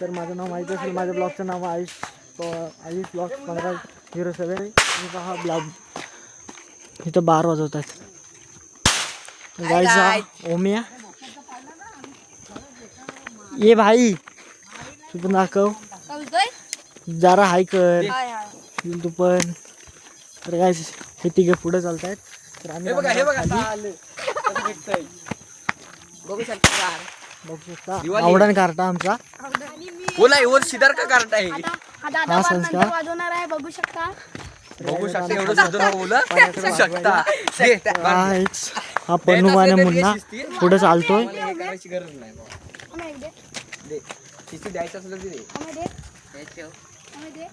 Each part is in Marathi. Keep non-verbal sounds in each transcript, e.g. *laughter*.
तर माझं नाव माहीत असेल माझ्या ब्लॉगचं नाव आयुष आयुष ब्लॉग पंधरा झिरो सेवन आणि पहा ब्लॉग. इथं बार वाजवतात गायचा ओमिया. ये भाई. तू पण दाखव. जरा हाय कर. हाय हाय. तू पण. तर काय हे तिघे पुढे चालतायत. तर आम्ही हे बघा हे शकता. बघू शकता. आवडण कार्टा आमचा. बोला वर शिदार का कार्ट आहे? आता हा दादा हा बार संस्कार. नंतर वाजवणार आहे बघू शकता. बघू शकता एवढं बोला *laughs* शकता. हा हेच हा पन्नू आणि मुन्ना पुढे चालतोय. मला हे करायची गरज नाही बाबा. आम्ही एक दे. दे शिस्ती द्यायचं असलं की दे. आम्ही दे. आम्ही दे.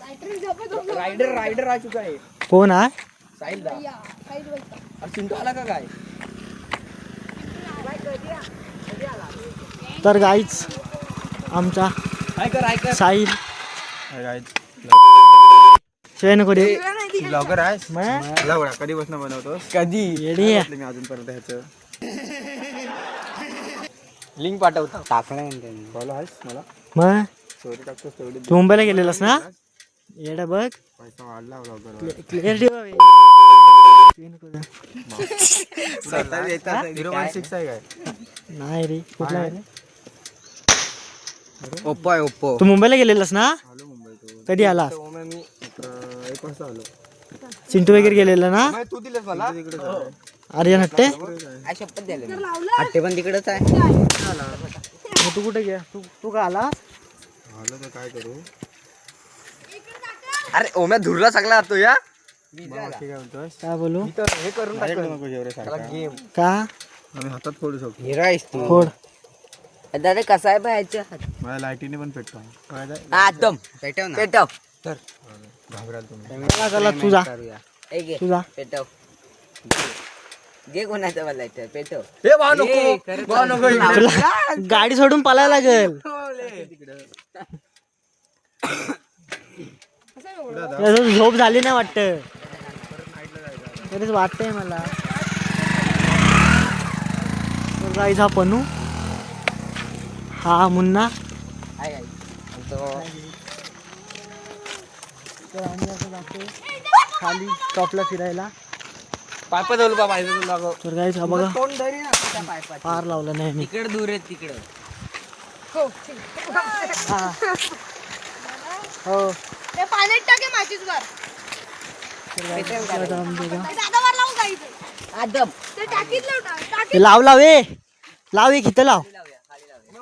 लायटर झोपत होतो. रायडर रायडर आ चुका आहे कोण आहे साहिल दा. या, काहीच बोलता. अरे चिंटू आला का काय? तर गाईच आमचा साहिल चैन कोणी ब्लॉगर आहेस मग लावडा कधी बसणं बनवतोस? कधी? येडी आहे. मी अजूनपर्यंत ह्याचं लिंक पाठवता. फॉलो आहेस मला? मग स्टोरी तेवढी तू मुंबईला गेलेलास ना? येडा बघ. पैसा वाढला ब्लॉगर क्लिअर ठेवा झिरो वन सिक्स आहे काय? नाही रे. कुठला आहे रे? ओप्पो आहे ओप्पो. तू मुंबईला गेलेलास ना? कधी मी एक वाजता आलो. चिंटू वगैरे गेलेला ना? तू दिलेस मला? आर्यन हट्टे? हट्टे पण तिकडेच आहे. तू कुठे गे तू तू का आला आलो तर काय करू? अरे ओम्या धुरला सगळा जातो या. काय बोलू? हे करून गेम. का? आम्ही हातात फोडू शकतो. हिरो आहेस तू. फोड. दादा कसा आहे बाहेरच्या मला लाईटीने पण पेटतो एकदम. पेटव पेटव. तर. घाबराल तुम्ही. चला चला तू जा तू जा पेटव. घे कोणाचं मला इथं पेटव. हे भाव नको. भाव नको तुला गाडी सोडून पळायला लागेल. झोप झाली नाही वाटत. तरीच वाटतंय मला. तर जायचा पनू. हा मुन्ना. तर आम्ही असं जातो खाली टॉपला फिरायला. पायपा धरलो बा पाहिजे तुला गं. तर गाईच हा बघा. धरी ना त्या पायपात पार लावला नाही मी. तिकडे दूर आहे तिकडे. हो. हा. हो. ते पाण्यात टाके माचीस वर. आदम. ते टाकीत टाकीत लाव लाव ए. लाव एक इथं लाव.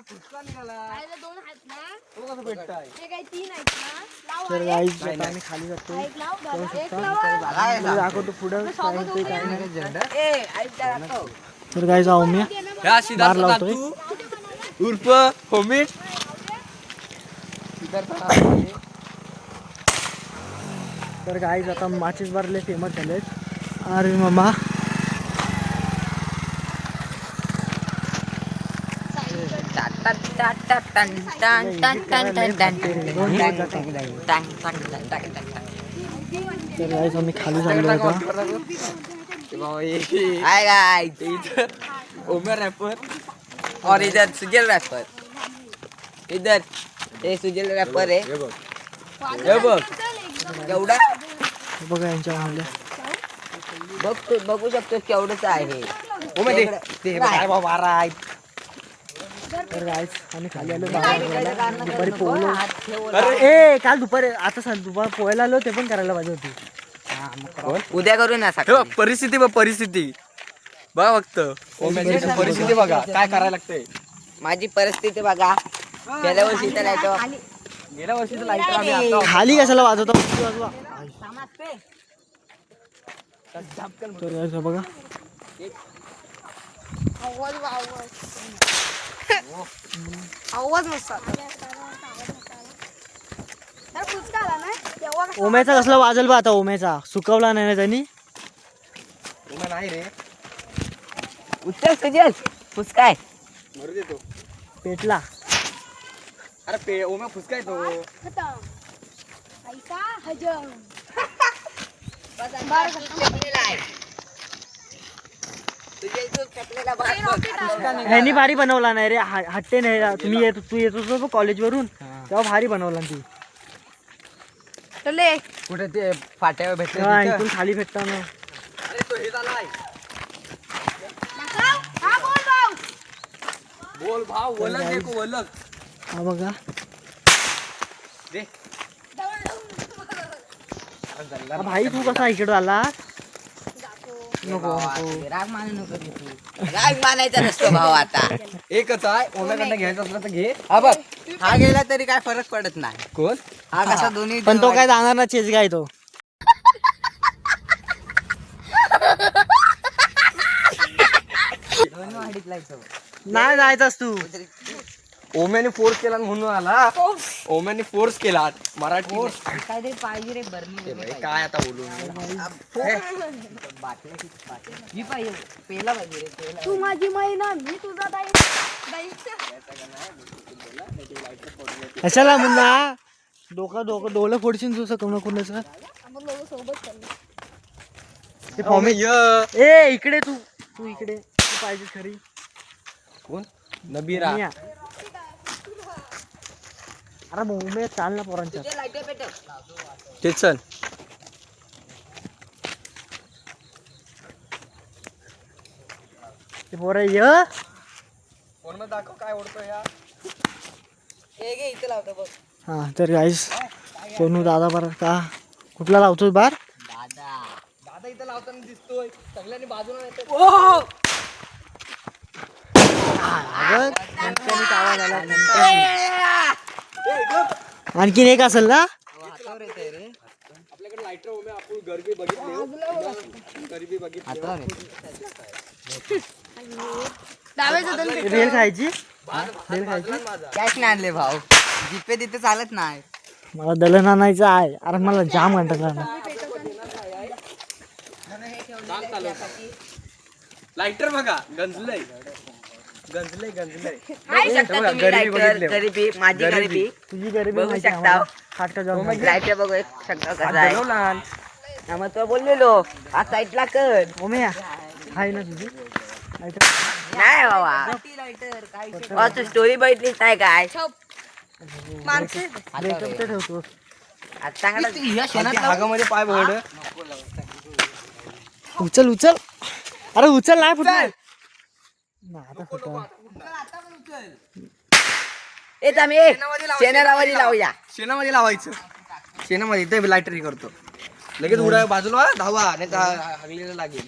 खायला दोन आहेत ना. हे काही तीन आहेत ना? लाव तर आहे. गाईज आता आम्ही खाली जातो. हा, एक लाव दादा एक लाव. मी दाखवतो पुढं. काय काय नाही. तर गाईज ओम्या ह्या बार लावतोय? उर्फ होमिट तर गाईज आता माचीस बारले फेमस झालेत. अरे मामा. तर आम्ही खाली चाललो होता रैपर और इधर सुजल रैपर इधर ये सुजल रैपर है हे बघ केवढा हे बघा यांच्या बघ बघू शकतो केवढंच आहे तर गाईज आम्ही खाली आलो बारा दुपारी पोहलो. ए काल दुपारी आता सांग दुपार पोहायला आलो ते पण करायला पाहिजे होती. उद्या करू ना सकाळी परिस्थिती बघ परिस्थिती. बघा फक्त. परिस्थिती बघा. काय करायला लागतंय. माझी परिस्थिती बघा. गेल्या वर्षी तर लाइट गेल्या वर्षी खाली कशाला वाजवता? तर guys, हा बघा आवाज आवाज आवाज मस्त तर फुचका आला ना तेव्हा कसं ओम्याचा कसला वाजल बा आता ओम्याचा सुकवला नाही ना त्यांनी ओम्या नाही रे उचल सुजल फुसकाय मरू देतो पेटला अरे पे ओम्या फुसकाय तो पैसा हजम ह्यांनी भारी बनवला नाही रे. हट्टे नाही तुम्ही येत तू येत होतो कॉलेज वरून तेव्हा भारी बनवला ती. चले कुठे ते फाट्यावर भेटले तिथं? इथून खाली भेटताना अरे तो हे झालाय. हा बोल भाऊ. बोल भाव वलक देखो वलक हा बघा. दे. हा भाई तू कसा इकडे आला नको. नको राग मानू नको राग मानायचा नसतो भाऊ आता. एकच आहे ओम्याकडनं घ्यायचं असलं तर घे. हा बघ. हा गेला तरी काय फरक पडत नाही. कोण? हा कसा दोन्ही पण तो काय जाणार ना चेस गाय तो. नाही जायचास तू. ओम्याने फोर्स केला म्हणून आला. ओम्याने फोर्स केला. मराठी काहीतरी पाहिजे रे काय आता बोलू ही. पाहिजे पेला पाहिजे रे तू माझी मैना मी तुझा दाई. कशाला मुन्ना? डोकं डोकं डोलं फोडशील तुझं कोणा कोणाचं? ते फॉर्मे ओमे ए इकडे तू. तू इकडे. तू पाहिजे खरी. कोण? नबीरा. या. अरे मोमे चाल ना पोरांच्या. ते चल. ते पोरं य. फोन दाखव काय ओढतो या इथे लावतो बघ. हा तर गाईस सोनू दादा बार का? कुठला लावतोय बार? दादा. दादा इथं लावताना दिसतोय. सगळ्यांनी बाजूला येतो आवाज आला. आणखीन एक असेल ना? आपल्याकडे लाईटर ओमे आपण गरबी बघितली गरबी बघितली रेल खायची? रेल खायची? कॅश नाही आणले भाऊ. जीपे तिथे चालत नाही. मला दलन आणायचं आहे. अरे मला जाम घंटा लाईटर बघा गंजलंय. गंजलंय गंजलय. नाही शकता तुम्ही गरिबी लाईटर बघितली. गरिबी माझी गरिबी. गरिबी. तुझी गरिबी बघू माहिती आहे शकता. आम्हाला. खाटका जाऊन खायची. लाईटर बघू एक शकता कसा आहे हा, मग तो बोललेलो हा साईडला कर. ओमेया हाय ना तुझी? लाईटर. नाही बाबा. तू स्टोरी बघितलीस नाही काय? तर ठेवतो आता चांगला हागामध्ये पाय बघड उचल उचल. अरे उचल नाही फुटणार. येत आम्ही शेणारावरी लावूया. शेणामध्ये लावायचं. शेणामध्ये इथे लाईटर हे करतो. लगेच उडा बाजूला धावा नाही तर लागेल.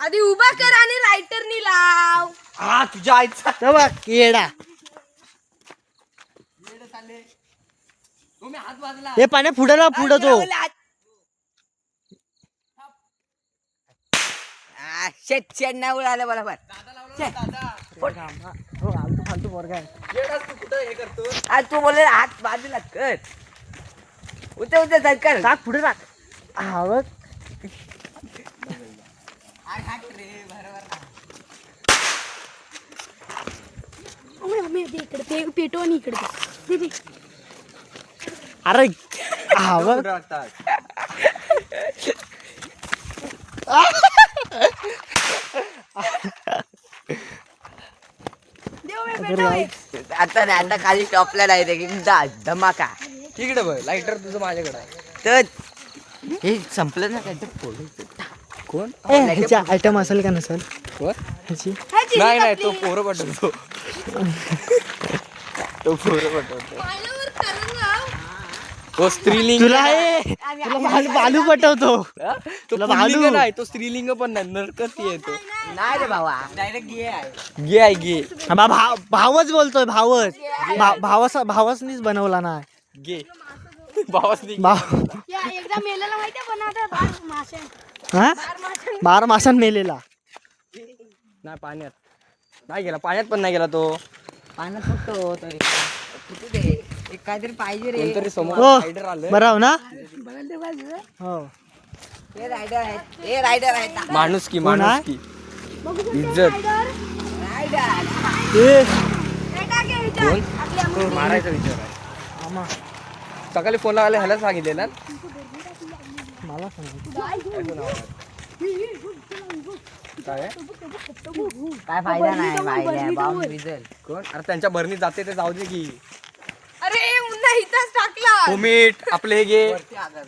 आधी उभा कर आणि लायटरनी लाव. हा तुझ्या आईचा. बघ येडा. हे पाण्या पुढे ना पुढं तो शेट शेट नाही उडालं बरोबर. हो फालतू फालतू पोरगा आहे. हे आज तू बोलले हात बाजूला कर. उतर उतर चल कर. टाक पुढे टाक. हा पेटवून इकडे अरे हा आता नाही आता खाली टॉपला डायरेक्ट धमाका. तिकडे बघ लाईटर तुझं माझ्याकडे आहे. तर हे संपलं ना काय कोण? ह्याची आयटम असेल का नसेल? ह्याची. नाही नाही तो पोरं पटवतो. *laughs* तो पोरं पटवतो. तो स्त्रीलिंग तुला हे तुला बालू बालू पटवतो? तो तुला भालू. नाही तो स्त्रीलिंग पण नाही नरकती आहे तो. नाही रे भावा. डायरेक्ट घे आहे. गे आहे गे. हा, बा- भाव भावच बोलतोय भावच. भा- भावच भावसनीच बनवला ना. गे. भाव एकदा मेलेला बार हा? बारा मेलेला. नाही पाण्यात. नाही गेला पाण्यात पण नाही गेला तो. पाण्यात फुटतो तरी. काहीतरी पाहिजे रे. कोणतरी समोर हो. रायडर आलं. बरं हो ना? हो. हे. रायडर आहेत. हे रायडर आहेत. माणूस की कोण माणूस की इज्जत. रायडर ए. कोण? मारायचा विचार आहे. आमा, सकाळी फोन लावायला ह्याला सांगितले ना? मला सांग काय? काय फायदा नाही फायदा कोण? अरे त्यांच्या भरणी जाते ते जाऊ दे की. अरे उन्हा इथंच टाकला. मीठ आपले हे घे.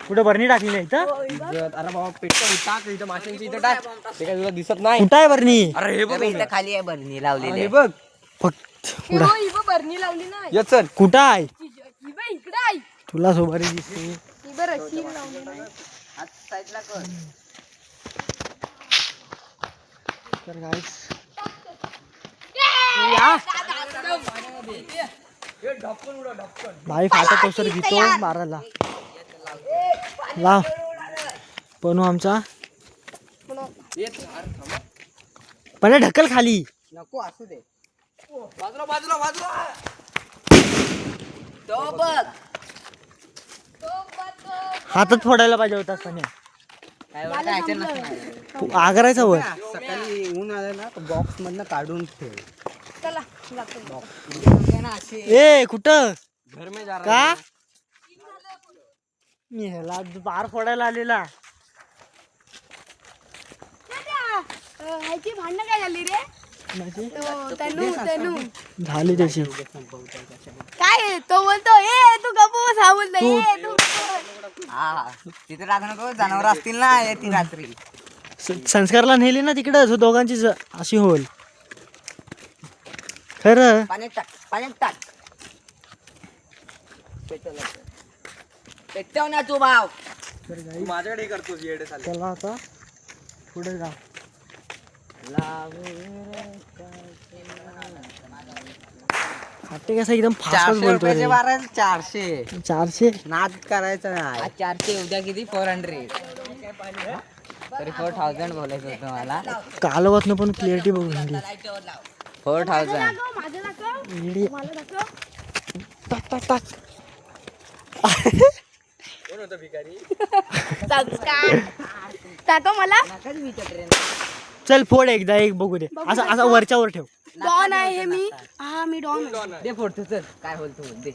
कुठे बरणी टाकली नाही इथं. अरे बाबा पेटतं टाक इथं माशांची इथं टाक. ते काय तुला दिसत नाही? कुठं आहे बरणी अरे हे बघ. इथं खाली आहे बरणी लावलेली हे बघ. फक्त हे बघ, ही बघ बरणी लावली ना ये चल. कुठं आहे? ही बघ इकडे आहे. तुला सोबारी दिसते. ही बघ रस्सी लावली ना साईडला कर. तर guys, भाई फाटा तोसर घेतो मारायला. लाव बनू आमचा. पण ढकल खाली. नको असू दे. बाजूला बाजूला बाजूला. हातात फोडायला पाहिजे होता पण नसणार आगरायचा वर सकाळी ऊन आलं ना बॉक्स मधनं काढून ठेव. चला. ए कुठं? घर में जा का? मी ह्याला बार फोडायला आलेला. ह्याची भांडणं काय झाली रे? म्हणजे? तो तनू तनू. झाली त्याची काय? तो बोलतो ए तू गप्पू बस हा बोलतो ए तू गप्पू बस." हा तिथे राहत नको जनावर असतील ना येते रात्री. संस्कारला नेली ना तिकडं दोघांची अशी होल खरं? पाण्यात टाक पाण्यात टाक. पेटव ना तू भाव. तू माझ्याकडे हे करतोस येडे चालेल चला आता पुढे जा. खाते कसं एकदम फास्ट चारशे बोलतो रुपयाचे रे. बारा चारशे. चारशे? नाद करायचा नाही. चारशे उद्या किती? Four hundred. तरी फोर थाउजंड बोलायचं होतं मला. कालवतनं पण क्लिअरिटी बघून फोर थाउजंड टाक मला. चल फोड एकदा एक बघू दे. असं असं वरच्या वर ठेव. डॉन आहे हे मी. हा मी डॉन आहे. दे फोडतो चल. काय बोलतो दे.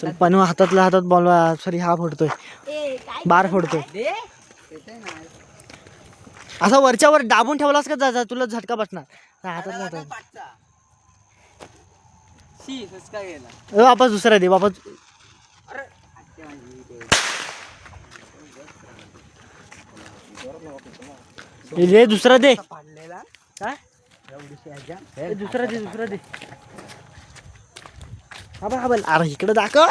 चल पण हातातल्या हातात बॉल सॉरी हा फोडतोय. ए काय बार फोडतोय. दे. असा वरच्या वर दाबून ठेवलास का जा जा, तुला झटका बसणार. शी गेला. ए, वापस दुसरा दे वापस. हे दे दुसरा दे. पाडलेला. काय? दुसरा दे दुसरा दे. हा बघ हा बघ अरे इकडे दाखव.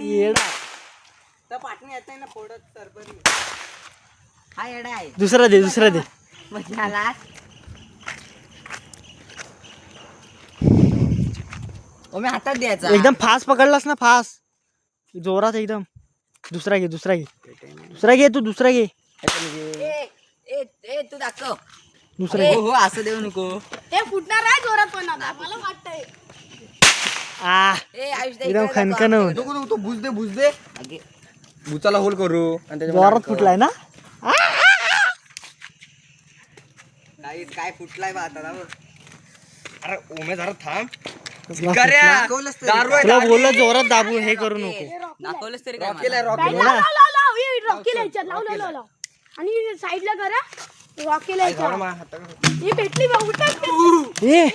येडा. तर पाटणी येत ना फोडत सरपरी हा येडा आहे. दुसरा दे दुसरा दे. मग झाला. मी हातात द्यायचा. एकदम फास्ट पकडलास ना फास्ट. जोरात एकदम. दुसरा घे दुसरा घे. दुसरा घे तू दुसरा घे. ए ए ए तू दाखव. दुसरा हो घे. हो असं देऊ नको. ते फुटणार आहे जोरात पण आता मला वाटतंय. आ. ए आयुष दे एकदम इकडे खनखन होऊन नको नको तो बुज दे बुज दे. बुचाला होल करू. आणि त्याच्यामध्ये जोरात. फुटलाय ना? काय काय फुटलाय बा आता. अरे ओमे जरा थांब. तुला. बोललं जोरात दाबू हे करू नको. दाखवलंच तरी काय रॉकेल आहे, मला? रॉकेल. लाव लाव लाव लाव हे रॉकेल ह्याच्यात लाव लाव लाव लाव. आणि साईडला करा. रॉकेल ह्याच्यात. ही भेटली बा उठत ए.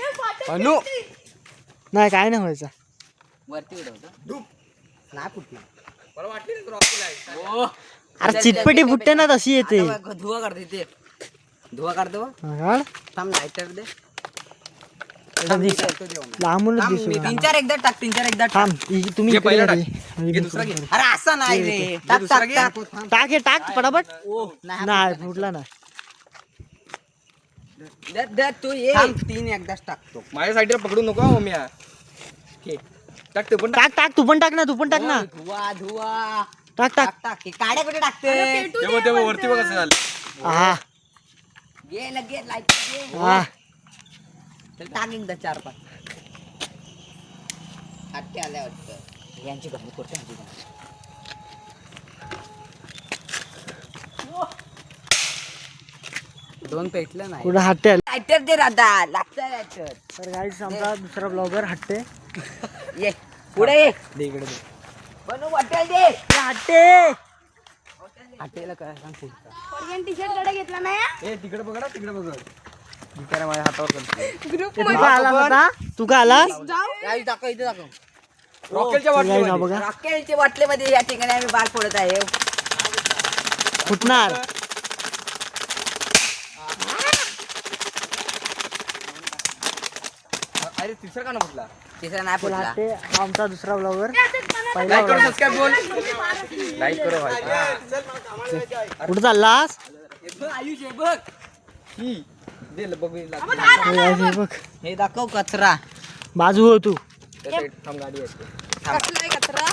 अनु. नाही काय नाही व्हायचं. वरती उडवतो नाही फुटणार मला वाटली ना रॉकेल आहे ओ अरे चिटपेटी फुटते ना तशी येते. धुवा काढते ते. धुवा काढतो हा, काढ. थांब लायटर दे. लांबूनच दिसू. तीन चार एकदा टाक तीन चार एकदा टाक थांब इ- तुम्ही इकडे पहिला या टाक. दुसरा घे. अरे असं नाही रे. टाक दुसरा टाक घे. टाक. टाक हे टाक पटापट. ओ नाही नाही फुटला दे- दे, तू ये. तीन एकदाच टाकतो. माझ्या साईडला पकडू नको हा ओम्या घे. टाक ते पण टाक. टाक टाक तू पण टाक ना तू पण टाक ना. धुवा धुवा. टाक टाक. टाक टाक. हे काड्या कुठे टाकते? तेव्हा तेव्हा वरती बघ कसं झालं. हा घे लगेच लाइट घे हा टाक एकदा चार पाच. हट्टे आल्या वाटतं. यांची करतो यांची. दोन पेटलं नाही. कुठं हट्टे आले लायटर दे राधा लागतं लायटर. तर गाईस आमचा दुसरा ब्लॉगर हट्टे ये पुढे ये. दे इकडे दे. बनू वाटेल दे. हट्टे फाटेला काय सांग पुढचा. कोरियन टी शर्टकडे घेतला नाही ए तिकडे बघा तिकडे बघ. बिचारा माझ्या हातावर करतो. ग्रुप तू का आलास आता? तू का आलास जाऊ दाखव इथे दाखव. रॉकेलच्या हा वाटली या ठिकाणी आम्ही बाल फोडत आहे. फुटणार. अरे तिसरा का ना म्हटला तिसरा नाही चला फुटला. ते आमचा दुसरा ब्लॉगर पहिला लाईक करो. सबस्क्राईब बोल. लाईक करो भाई. कुठं चाललास? आयुष आहे बघ. ही. बघ हे बघ. दाखव कचरा. बाजू हो तू. थांब गाडी कसलाय कचरा?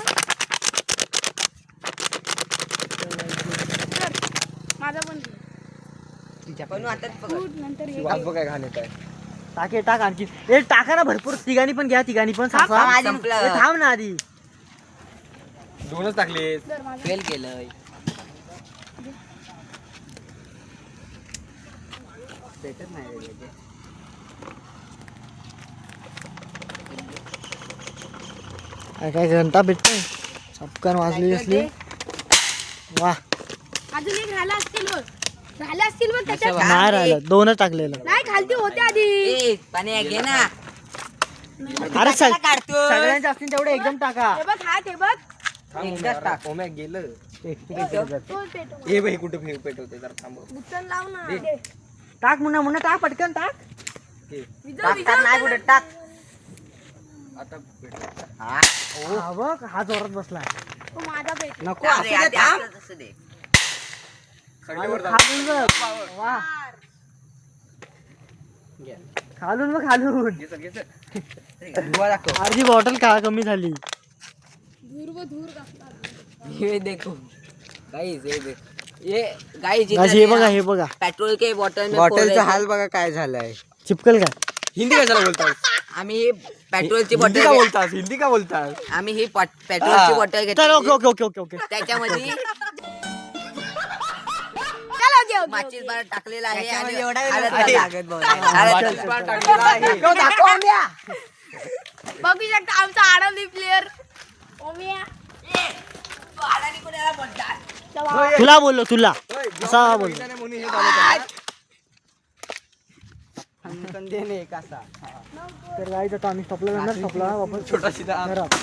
माझा पण पण हातात वाज आहे टाके टाक आणखी. ए टाका ना भरपूर. तिघांनी पण घ्या तिघांनी पण. थांब, ना आधी. दोनच टाकले फेल केलंय. भेटत नाही ते. काय काय घंटा भेटतोय चपकन वाजली असली वा अजून एक राहिला असतील बघ. राहिला असतील बघ त्याच्यात. नाही राहिलं. दोनच टाकलेलं. नाही खालती होते आधी. ए पाणी आहे, घे ना. अरे सग काढतो सगळ्यांचे असतील तेवढे एकदम टाका. हे बघ हे बघ. एकदाच टाक. ओम्या गेलं. तो *laughs* पेटो हे बाई कुठं फेक पेटवते जरा थांब. बुचन लाव ना. टाक मुन्ना मुन्ना टाक पटकन टाक. विजय टाक टाक नाही कुठे टाक. आता. हा. हा बघ हा जोरात बसला तो माझा पेट नको असू दे. खालून बघ. वा. खालून बघ. धुवा दाखव. अर्धी बॉटल का कमी झाली. धूर व धूर ये देखो. गाइस ये देख. ये गाइस Guys, हे बघा हे बघा. पेट्रोल के बॉटल में बॉटलचा हाल बघा काय झालाय. चिपकल काय हिंदी कशाला *laughs* बोलतास आम्ही ही पेट्रोलची हिंदी का बॉटल बोलतास? हिंदी का बोलतास? आम्ही ही पट- पेट्रोलची बॉटल तर ओके घेतली. ओके ओके ओके ओके त्याच्यामध्ये *laughs* माचीस बार टाकलेला आहे आणि लागतो. बॉटल टाकलेला आहे. बघू शकता आमचा आडवली प्लेअर ओमिया. चला. तुला बोललो तुला. असा बोललो. हे तर गाईच आता आम्ही स्टॉपला जाणार स्टॉपला वापस छोटा सीधा घरात.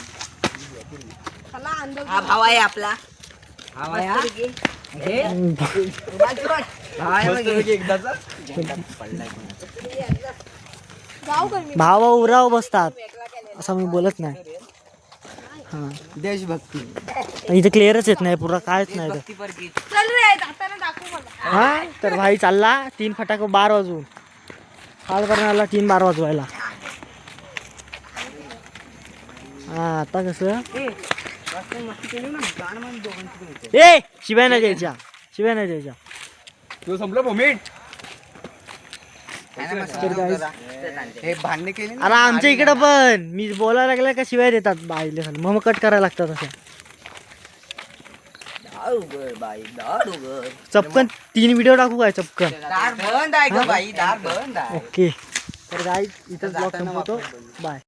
हा आहे भाव उराव बसतात. असं मी बोलत नाही. हा. देशभक्ती. इथे क्लिअरच येत नाही पुरा कायच नाही तर चल रे जाताना दाखव मला. हा? तर भाई चालला तीन फटाक बार वाजून. काल करण्याला तीन बार वाजवायला. हा आता कसं? ए शिव्या नाही द्यायच्या शिव्या नाही द्यायच्या. संपलं मोमेंट हे भांडणे केली ना अरे आमच्या इकडं पण. मी बोलायला लागला का शिवाय देतात बाईले खाली मग कट करायला लागतात असं बाई चपकन. तीन व्हिडिओ टाकू काय चपकन? दार बंद आहे ग बाई दार बंद आहे. ओके. तर गाई इथं ब्लॉग संपवतो. बाय